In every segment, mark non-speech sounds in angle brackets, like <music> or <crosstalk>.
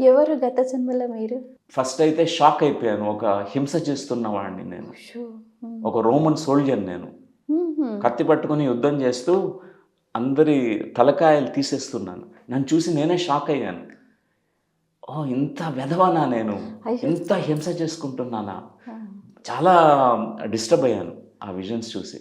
ఎవరు గత జన్మలో మీరు? ఫస్ట్ అయితే షాక్ అయిపోయాను. ఒక హింస చేస్తున్న వాడిని నేను. ఒక రోమన్ సోల్జర్ నేను. కత్తి పట్టుకొని యుద్ధం చేస్తూ అందరి తలకాయలు తీసేస్తున్నాను. నన్ను చూసి నేనే షాక్ అయ్యాను. ఓ ఇంత వెధవానా నేను. ఇంత హింస చేసుకుంటున్నానా. చాలా డిస్టర్బ్ అయ్యాను ఆ విజన్స్ చూసి.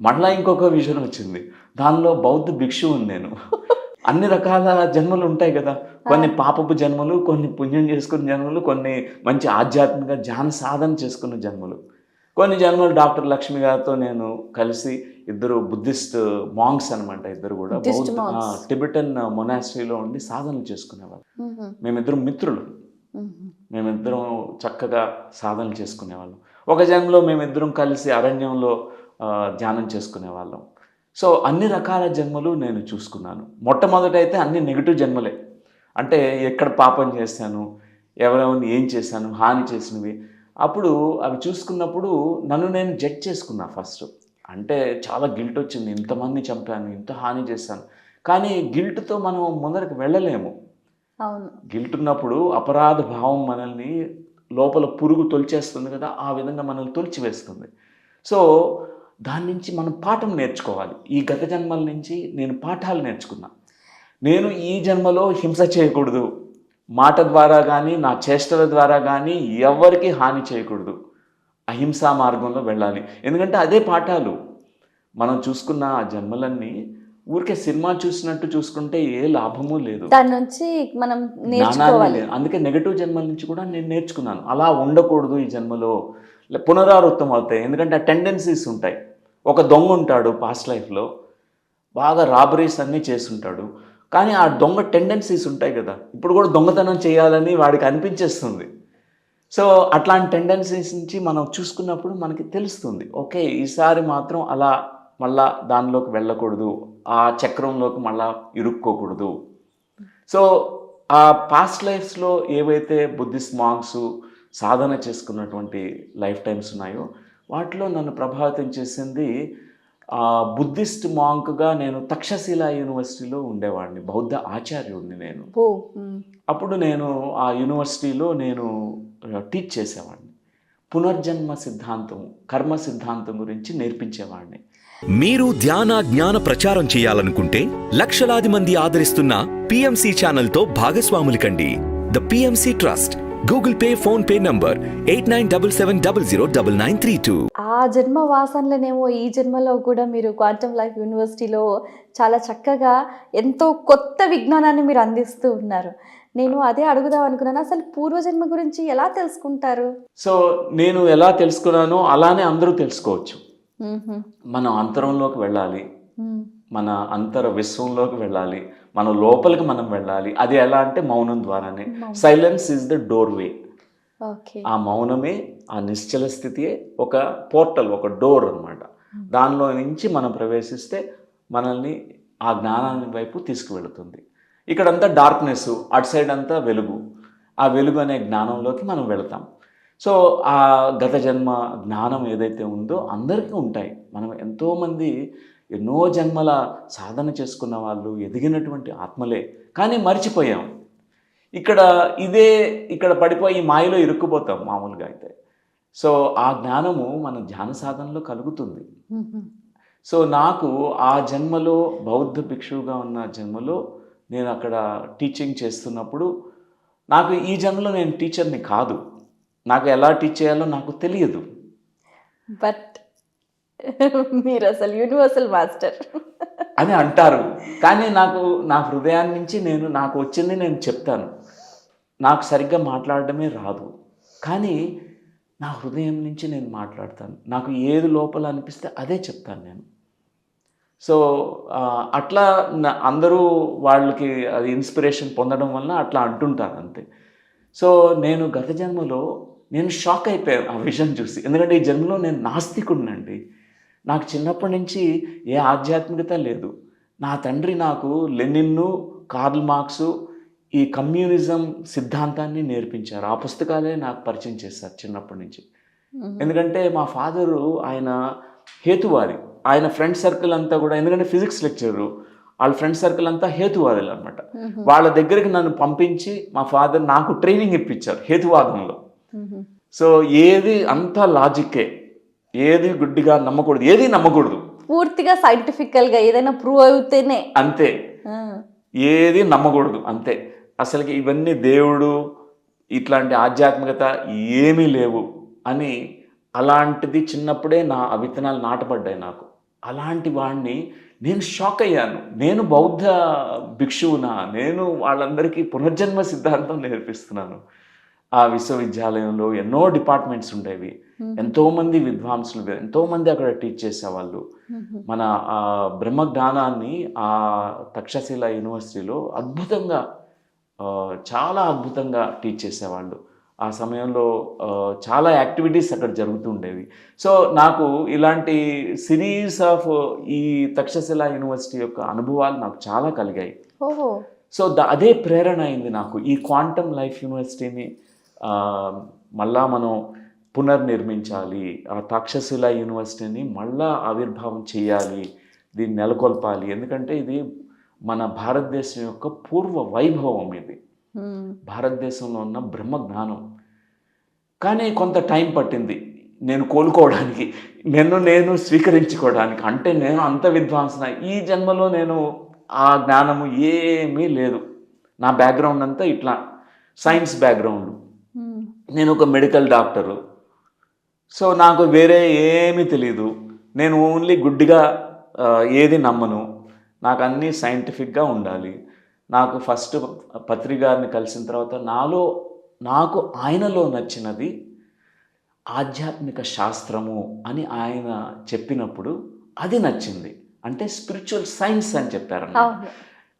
మళ్ళా ఇంకొక విజన్ వచ్చింది. దానిలో బౌద్ధ భిక్షువుని నేను. <laughs> అన్ని రకాల జన్మలు ఉంటాయి కదా. కొన్ని పాపపు జన్మలు కొన్ని పుణ్యం చేసుకున్న జన్మలు కొన్ని మంచి ఆధ్యాత్మిక ధ్యాన సాధన చేసుకున్న జన్మలు. కొన్ని జన్మలు డాక్టర్ లక్ష్మి గారితో నేను కలిసి ఇద్దరు బుద్ధిస్ట్ మాంగ్స్ అనమాట ఇద్దరు కూడా. టిబెటన్ మొనాస్ట్రీలో ఉండి సాధనలు చేసుకునేవాళ్ళు మ్మ్. మేమిద్దరం మిత్రులు. మ్మ్. మేమిద్దరం చక్కగా సాధనలు చేసుకునేవాళ్ళం. ఒక జన్మలో మేమిద్దరం కలిసి అరణ్యంలో ధ్యానం చేసుకునేవాళ్ళం. సో అన్ని రకాల జన్మలు నేను చూసుకున్నాను. మొట్టమొదట అయితే అన్ని నెగిటివ్ జన్మలే. అంటే ఎక్కడ పాపం చేశాను ఎవరెవరిని ఏం చేశాను హాని చేసినవి. అప్పుడు అవి చూసుకున్నప్పుడు నన్ను నేను జడ్జ్ చేసుకున్నా ఫస్ట్ అంటే చాలా గిల్ట్ వచ్చింది. ఇంతమంది చంపాను ఇంత హాని చేశాను. కానీ గిల్ట్తో మనం ముందరికి వెళ్ళలేము. అవును. గిల్ట్ ఉన్నప్పుడు అపరాధ భావం మనల్ని లోపల పురుగు తొలిచేస్తుంది కదా ఆ విధంగా మనల్ని తొలిచివేస్తుంది. సో దాని నుంచి మనం పాఠం నేర్చుకోవాలి. ఈ గత జన్మల నుంచి నేను పాఠాలు నేర్చుకున్నా. నేను ఈ జన్మలో హింస చేయకూడదు. మాట ద్వారా కానీ నా చేష్టల ద్వారా కానీ ఎవరికి హాని చేయకూడదు. అహింసా మార్గంలో వెళ్ళాలి. ఎందుకంటే అదే పాఠాలు. మనం చూసుకున్న ఆ జన్మలన్నీ ఊరికే సినిమా చూసినట్టు చూసుకుంటే ఏ లాభము లేదు. దాని నుంచి మనం నేర్చుకోవాలి. అందుకే నెగటివ్ జన్మల నుంచి కూడా నేను నేర్చుకున్నాను. అలా ఉండకూడదు ఈ జన్మలో. పునరావృతం అవుతాయి. ఎందుకంటే ఆ టెండెన్సీస్ ఉంటాయి. ఒక దొంగ ఉంటాడు పాస్ట్ లైఫ్లో బాగా రాబరీస్ అన్నీ చేస్తుంటాడు. కానీ ఆ దొంగ టెండెన్సీస్ ఉంటాయి కదా. ఇప్పుడు కూడా దొంగతనం చేయాలని వాడికి అనిపించేస్తుంది. సో అట్లాంటి టెండెన్సీస్ నుంచి మనం చూసుకున్నప్పుడు మనకి తెలుస్తుంది. ఓకే ఈసారి మాత్రం అలా మళ్ళా దానిలోకి వెళ్ళకూడదు. ఆ చక్రంలోకి మళ్ళా ఇరుక్కోకూడదు. సో ఆ పాస్ట్ లైఫ్స్లో ఏవైతే బుద్ధిస్ట్ మాంగ్స్ సాధన చేసుకున్నటువంటి లైఫ్ టైమ్స్ ఉన్నాయో వాటిలో నన్ను ప్రభావితం చేసింది బుద్ధిస్ట్ మాంక్గా నేను తక్షశిల యూనివర్సిటీలో ఉండేవాడిని. బౌద్ధ ఆచార్యుడిని నేను. అప్పుడు నేను ఆ యూనివర్సిటీలో నేను టీచ్ చేసేవాడిని. పునర్జన్మ సిద్ధాంతం కర్మ సిద్ధాంతం గురించి నేర్పించేవాడిని. మీరు ధ్యాన జ్ఞాన ప్రచారం చేయాలనుకుంటే లక్షలాది మంది ఆదరిస్తున్న పిఎంసి ఛానల్తో భాగస్వాములు కండి the PMC trust Google Pay PhonePe number eight nine double seven double zero double nine three two ఆ జన్మ వాసనలనేమో ఈ జన్మలో కూడా మీరు క్వాంటమ్ లైఫ్ యూనివర్సిటీలో చాలా చక్కగా ఎంతో కొత్త విజ్ఞానాన్ని మీరు అందిస్తూ ఉన్నారు. నేను అదే అడుగుదాం అనుకున్నాను. అసలు పూర్వజన్మ గురించి ఎలా తెలుసుకుంటారు? సో నేను ఎలా తెలుసుకున్నానో అలానే అందరూ తెలుసుకోవచ్చు. మనం అంతరంలోకి వెళ్ళాలి. మన అంతర విశ్వంలోకి వెళ్ళాలి. మన లోపలికి మనం వెళ్ళాలి. అది ఎలా అంటే మౌనం ద్వారానే. Silence is the doorway ఆ మౌనమే ఆ నిశ్చల స్థితియే ఒక పోర్టల్ ఒక డోర్ అన్నమాట. దానిలో నుంచి మనం ప్రవేశిస్తే మనల్ని ఆ జ్ఞానాన్ని వైపు తీసుకువెళుతుంది. ఇక్కడంతా డార్క్నెస్ అటు సైడ్ అంతా వెలుగు. ఆ వెలుగు అనే జ్ఞానంలోకి మనం వెళతాం. సో ఆ గత జన్మ జ్ఞానం ఏదైతే ఉందో అందరికీ ఉంటాయి. మనం ఎంతోమంది ఎన్నో జన్మల సాధన చేసుకున్న వాళ్ళు ఎదిగినటువంటి ఆత్మలే. కానీ మర్చిపోయాం. ఇక్కడ ఇదే ఇక్కడ పడిపోయి మాయలో ఇరుక్కుపోతాం మామూలుగా అయితే. సో ఆ జ్ఞానము మన ధ్యాన సాధనలో కలుగుతుంది. సో నాకు ఆ జన్మలో బౌద్ధ భిక్షువుగా ఉన్న జన్మలో నేను అక్కడ టీచింగ్ చేస్తున్నప్పుడు నాకు ఈ జన్మలో నేను టీచర్ని కాదు. నాకు ఎలా టీచ్ చేయాలో నాకు తెలియదు. బట్ <laughs> మీరు అసలు యూనివర్సల్ మాస్టర్ అని అంటారు. కానీ నాకు నా హృదయాన్ని నుంచి నేను నాకు వచ్చింది నేను చెప్తాను. నాకు సరిగ్గా మాట్లాడడమే రాదు. కానీ నా హృదయం నుంచి నేను మాట్లాడతాను. నాకు ఏది లోపల అనిపిస్తే అదే చెప్తాను నేను. సో అట్లా అందరూ వాళ్ళకి అది ఇన్స్పిరేషన్ పొందడం వల్ల అట్లా అంటుంటారు అంతే. సో నేను గత జన్మలో నేను షాక్ అయిపోయాను ఆ విషయం చూసి. ఎందుకంటే ఈ జన్మలో నేను నాస్తికుడినండి. నాకు చిన్నప్పటి నుంచి ఏ ఆధ్యాత్మికత లేదు. నా తండ్రి నాకు లెనిన్ను కార్ల్ మార్క్సు ఈ కమ్యూనిజం సిద్ధాంతాన్ని నేర్పించారు. ఆ పుస్తకాలే నాకు పరిచయం చేశారు చిన్నప్పటి నుంచి. ఎందుకంటే మా ఫాదరు ఆయన హేతువాది. ఆయన ఫ్రెండ్ సర్కిల్ అంతా కూడా ఎందుకంటే ఫిజిక్స్ లెక్చరు వాళ్ళ ఫ్రెండ్ సర్కిల్ అంతా హేతువాదులు అనమాట వాళ్ళ దగ్గరికి నన్ను పంపించి మా ఫాదర్ నాకు ట్రైనింగ్ ఇప్పించారు హేతువాదంలో. సో ఏది అంతా లాజిక్కే ఏది గుడ్డిగా నమ్మకూడదు ఏది నమ్మకూడదు. పూర్తిగా సైంటిఫికల్గా ఏదైనా ప్రూవ్ అవుతేనే. అంతే. ఏది నమ్మకూడదు అంతే. అసలుకి ఇవన్నీ దేవుడు ఇట్లాంటి ఆధ్యాత్మికత ఏమీ లేవు అని అలాంటిది చిన్నప్పుడే నా విత్తనాలు నాటపడ్డాయి నాకు. అలాంటి వాడిని నేను షాక్ అయ్యాను. నేను బౌద్ధ భిక్షువునా? నేను వాళ్ళందరికీ పునర్జన్మ సిద్ధాంతం నేర్పిస్తున్నాను. ఆ విశ్వవిద్యాలయంలో ఎన్నో డిపార్ట్మెంట్స్ ఉండేవి. ఎంతోమంది విద్వాంసులు ఎంతోమంది అక్కడ టీచ్ చేసేవాళ్ళు. మన ఆ బ్రహ్మ జ్ఞానాన్ని ఆ తక్షశిల యూనివర్సిటీలో అద్భుతంగా చాలా అద్భుతంగా టీచ్ చేసేవాళ్ళు. ఆ సమయంలో చాలా యాక్టివిటీస్ అక్కడ జరుగుతుండేవి సో నాకు ఇలాంటి సిరీస్ ఆఫ్ ఈ తక్షశిల యూనివర్సిటీ యొక్క అనుభవాలు నాకు చాలా కలిగాయి. సో అదే ప్రేరణ అయింది నాకు. ఈ క్వాంటమ్ లైఫ్ యూనివర్సిటీని మళ్ళా మనం పునర్నిర్మించాలి. ఆ తక్షశిల యూనివర్సిటీని మళ్ళా ఆవిర్భావం చేయాలి. దీన్ని నెలకొల్పాలి. ఎందుకంటే ఇది మన భారతదేశం యొక్క పూర్వ వైభవం ఇది. భారతదేశంలో ఉన్న బ్రహ్మ జ్ఞానం కానీ కొంత టైం పట్టింది. నేను కోలుకోవడానికి నన్ను నేను స్వీకరించుకోవడానికి. అంటే నేను అంత విద్వాంసన. ఈ జన్మలో నేను ఆ జ్ఞానము ఏమీ లేదు. నా బ్యాక్గ్రౌండ్ అంతా ఇట్లా సైన్స్ బ్యాక్గ్రౌండ్. నేను ఒక మెడికల్ డాక్టరు. సో నాకు వేరే ఏమీ తెలియదు నేను ఓన్లీ గుడ్డిగా ఏది నమ్మను. నాకు అన్నీ సైంటిఫిక్గా ఉండాలి. నాకు ఫస్ట్ పత్రి గారిని కలిసిన తర్వాత నాలో నాకు ఆయనలో నచ్చినది ఆధ్యాత్మిక శాస్త్రము అని ఆయన చెప్పినప్పుడు అది నచ్చింది. అంటే స్పిరిచువల్ సైన్స్ అని చెప్పారు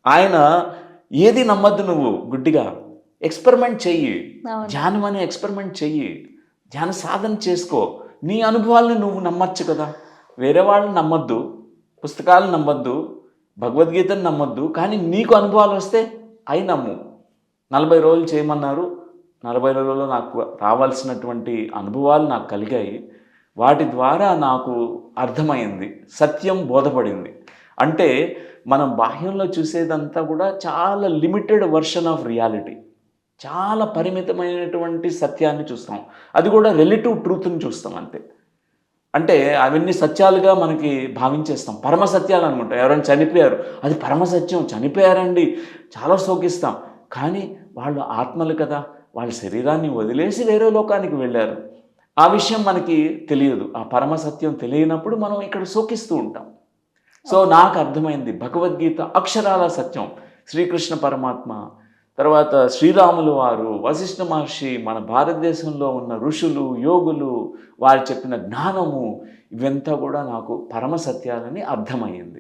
ఆయన ఏది నమ్మద్దు నువ్వు గుడ్డిగా. ఎక్స్పెరిమెంట్ చెయ్యి. ధ్యానం అనే ఎక్స్పెరిమెంట్ చెయ్యి. ధ్యాన సాధన చేసుకో. నీ అనుభవాలను నువ్వు నమ్మచ్చు కదా. వేరే వాళ్ళని నమ్మద్దు. పుస్తకాలు నమ్మద్దు. భగవద్గీతను నమ్మద్దు. కానీ నీకు అనుభవాలు వస్తే అవి నమ్ము. నలభై రోజులు చేయమన్నారు. నలభై రోజుల్లో నాకు రావాల్సినటువంటి అనుభవాలు నాకు కలిగాయి. వాటి ద్వారా నాకు అర్థమైంది. సత్యం బోధపడింది. అంటే మనం బాహ్యంలో చూసేదంతా కూడా చాలా లిమిటెడ్ వర్షన్ ఆఫ్ రియాలిటీ చాలా పరిమితమైనటువంటి సత్యాన్ని చూస్తాం. అది కూడా రిలేటివ్ ట్రూత్ని చూస్తాం అంతే. అంటే అవన్నీ సత్యాలుగా మనకి భావించేస్తాం. పరమ సత్యాలు అనుకుంటాం ఎవరైనా చనిపోయారు. అది పరమ సత్యం. చనిపోయారండి. చాలా శోకిస్తాం. కానీ వాళ్ళు ఆత్మలు కదా. వాళ్ళ శరీరాన్ని వదిలేసి వేరే లోకానికి వెళ్ళారు. ఆ విషయం మనకి తెలియదు. ఆ పరమ సత్యం తెలియనప్పుడు మనం ఇక్కడ శోకిస్తూ ఉంటాం. సో నాకు అర్థమైంది. భగవద్గీత అక్షరాల సత్యం. శ్రీకృష్ణ పరమాత్మ తర్వాత శ్రీరాములు వారు వశిష్ఠ మహర్షి మన భారతదేశంలో ఉన్న ఋషులు యోగులు వారు చెప్పిన జ్ఞానము ఇవంతా కూడా నాకు పరమ సత్యాలని అర్థమైంది